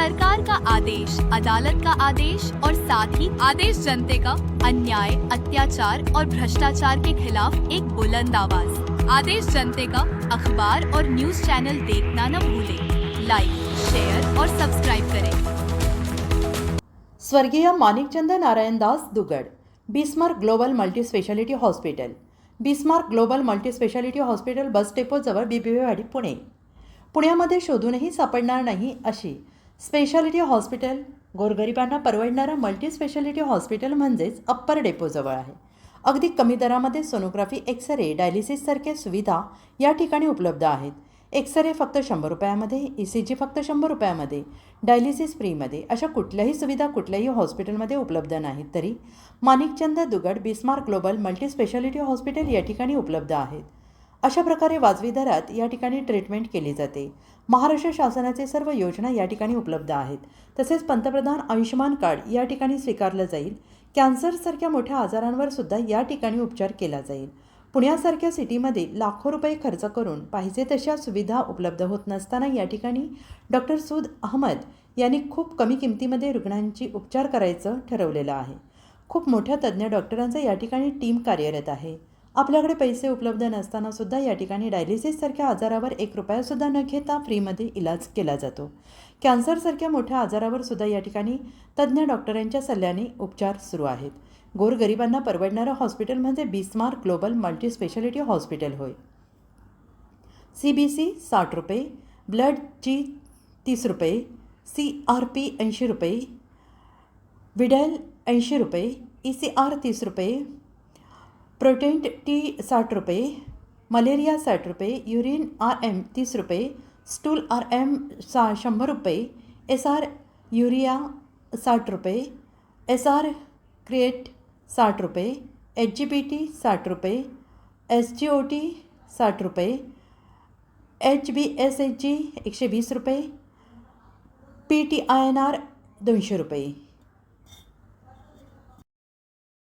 सरकार का आदेश अदालत का आदेश और साथ ही आदेश जनते का अन्याय अत्याचार और भ्रष्टाचार के खिलाफ एक बुलंद आवाज। आदेश जनते का अखबार और न्यूज चैनल देखना न भूले। लाइक शेयर और सब्सक्राइब करें। स्वर्गीय Manikchand Narayan Das Dugad Bismarck global multi speciality hospital Bismarck global multi speciality hospital bus डेपोजवळ Bibwewadi Pune. पुण्यामध्ये शोधूनही सापडणार नाही अशी स्पेशालिटी हॉस्पिटल गोरगरिबांना परवडणारं मल्टी स्पेशालिटी हॉस्पिटल म्हणजेच अप्पर डेपोजवळ आहे. अगदी कमी दरामध्ये सोनोग्राफी एक्सरे डायलिसिससारख्या सुविधा या ठिकाणी उपलब्ध आहेत. एक्सरे फक्त शंभर रुपयामध्ये ई सी जी फक्त शंभर रुपयामध्ये डायलिसिस फ्रीमध्ये अशा कुठल्याही सुविधा कुठल्याही हॉस्पिटलमध्ये उपलब्ध नाहीत तरी Manikchand Dugad Bismarck global multi speciality hospital या ठिकाणी उपलब्ध आहेत. अशा प्रकारे वाजवी दरात या ठिकाणी ट्रीटमेंट केली जाते. महाराष्ट्र शासनाचे सर्व योजना या ठिकाणी उपलब्ध आहेत. तसेच पंतप्रधान आयुष्यमान कार्ड या ठिकाणी स्वीकारलं जाईल. कॅन्सरसारख्या मोठ्या आजारांवर सुद्धा या ठिकाणी उपचार केला जाईल. पुण्यासारख्या सिटीमध्ये लाखो रुपये खर्च करून पाहिजे तशा सुविधा उपलब्ध होत नसताना या ठिकाणी डॉक्टर सूद अहमद यांनी खूप कमी किमतीमध्ये रुग्णांची उपचार करायचं ठरवलेलं आहे. खूप मोठ्या तज्ज्ञ डॉक्टरांचं या ठिकाणी टीम कार्यरत आहे. आपल्याकडे पैसे उपलब्ध नसताना सुद्धा या ठिकाणी डायलिसिससारख्या आजारावर एक रुपयासुद्धा न घेता फ्रीमध्ये इलाज केला जातो. कॅन्सरसारख्या मोठ्या आजारावर सुद्धा या ठिकाणी तज्ज्ञ डॉक्टरांच्या सल्ल्याने उपचार सुरू आहेत. गोरगरिबांना परवडणारं हॉस्पिटल म्हणजे बिस्मार ग्लोबल मल्टीस्पेशालिटी हॉस्पिटल होय. सी बी सी साठ रुपये ब्लडची तीस रुपये सी आर पी ऐंशी रुपये विडॅल ऐंशी रुपये ई सी आर तीस रुपये प्रोटेंट टी साठ रुपये, मलेरिया साठ रुपये, युरिन आर एम तीस रुपये, स्टूल आर एम सा शंभर रुपये एस आर युरिया साठ रुपये एस आर क्रिएट साठ रुपये एच जी बी टी साठ रुपये एस जी ओ टी साठ रुपये H B S H G एकशे वीस रुपये P T I N R दोनशे रुपये।